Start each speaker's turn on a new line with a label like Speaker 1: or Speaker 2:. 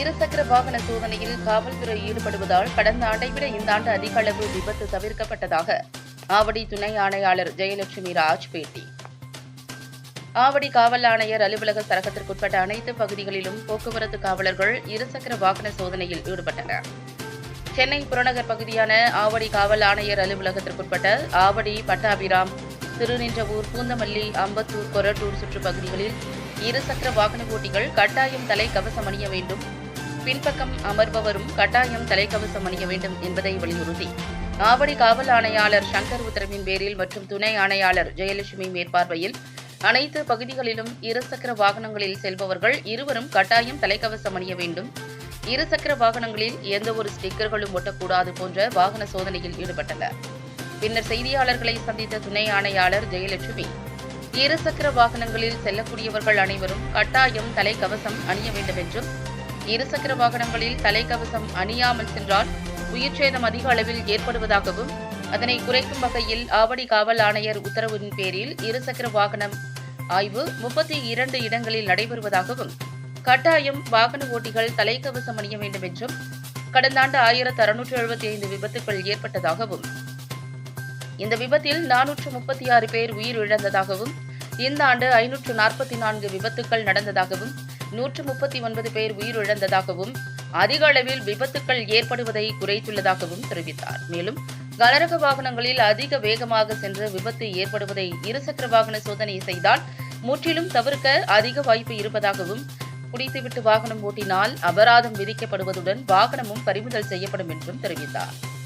Speaker 1: இருசக்கர வாகன சோதனையில் காவல்துறை ஈடுபடுவதால் கடந்த ஆண்டை விட இந்த ஆண்டு அதிக அளவு விபத்து தவிர்க்கப்பட்டதாக ஆவடி துணை ஆணையாளர் ஜெயலட்சுமி ராஜ் பேட்டி. ஆவடி காவல் ஆணையர் அலுவலக சரகத்திற்குட்பட்ட அனைத்து பகுதிகளிலும் போக்குவரத்து காவலர்கள் இருசக்கர வாகன சோதனையில் ஈடுபட்டனர். சென்னை புறநகர் பகுதியான ஆவடி காவல் ஆணையர் அலுவலகத்திற்குட்பட்ட ஆவடி பட்டாபிராம் திருநின்றவூர் பூந்தமல்லி அம்பத்தூர் கொரட்டூர் சுற்றுப்பகுதிகளில் இருசக்கர வாகன ஓட்டிகள் கட்டாயம் தலை கவசம் அணிய வேண்டும் பின்பக்கம் அமர்பவரும் கட்டாயம் தலைக்கவசம் அணிய வேண்டும் என்பதை வலியுறுத்தி. ஆவடி காவல் ஆணையாளர் சங்கர் உத்தரவின் பேரில் மற்றும் துணை ஆணையாளர் ஜெயலட்சுமி மேற்பார்வையில் அனைத்து பகுதிகளிலும் இருசக்கர வாகனங்களில் செல்பவர்கள் இருவரும் கட்டாயம் தலைக்கவசம் அணிய வேண்டும். இருசக்கர வாகனங்களில் எந்த ஒரு ஸ்டிக்கர்களும் ஒட்டக்கூடாது போன்ற வாகன சோதனையில் ஈடுபட்டனர். பின்னர் செய்தியாளர்களை சந்தித்த துணை ஆணையாளர் ஜெயலட்சுமி இருசக்கர வாகனங்களில் செல்லக்கூடியவர்கள் அனைவரும் கட்டாயம் தலைக்கவசம் அணிய வேண்டும் என்றும் இருசக்கர வாகனங்களில் தலைக்கவசம் அணியாமல் சென்றால் உயிர்ச்சேதம் அதிக அளவில் ஏற்படுவதாகவும் அதனை குறைக்கும் வகையில் ஆவடி காவல் ஆணையர் உத்தரவின் பேரில் இருசக்கர வாகனம் ஆய்வு முப்பத்தி இரண்டு இடங்களில் நடைபெறுவதாகவும் கட்டாயம் வாகன ஓட்டிகள் தலைக்கவசம் அணிய வேண்டும் என்றும் கடந்த ஆண்டு ஆயிரத்து அறுநூற்று எழுபத்தி ஐந்து விபத்துக்கள் ஏற்பட்டதாகவும் இந்த விபத்தில் நானூற்று முப்பத்தி ஆறு பேர் உயிரிழந்ததாகவும் இந்த ஆண்டு ஐநூற்று நாற்பத்தி நான்கு விபத்துக்கள் நடந்ததாகவும் நூற்று முப்பத்தி ஒன்பது பேர் உயிரிழந்ததாகவும் அதிக அளவில் விபத்துக்கள் ஏற்படுவதை குறைத்துள்ளதாகவும் தெரிவித்தார். மேலும் கனரக வாகனங்களில் அதிக வேகமாக சென்று விபத்து ஏற்படுவதை இருசக்கர வாகன சோதனை செய்தால் முற்றிலும் தவிர்க்க அதிக வாய்ப்பு இருப்பதாகவும் குடித்துவிட்டு வாகனம் ஓட்டினால் அபராதம் விதிக்கப்படுவதுடன் வாகனமும் பறிமுதல் செய்யப்படும் என்றும் தெரிவித்தார்.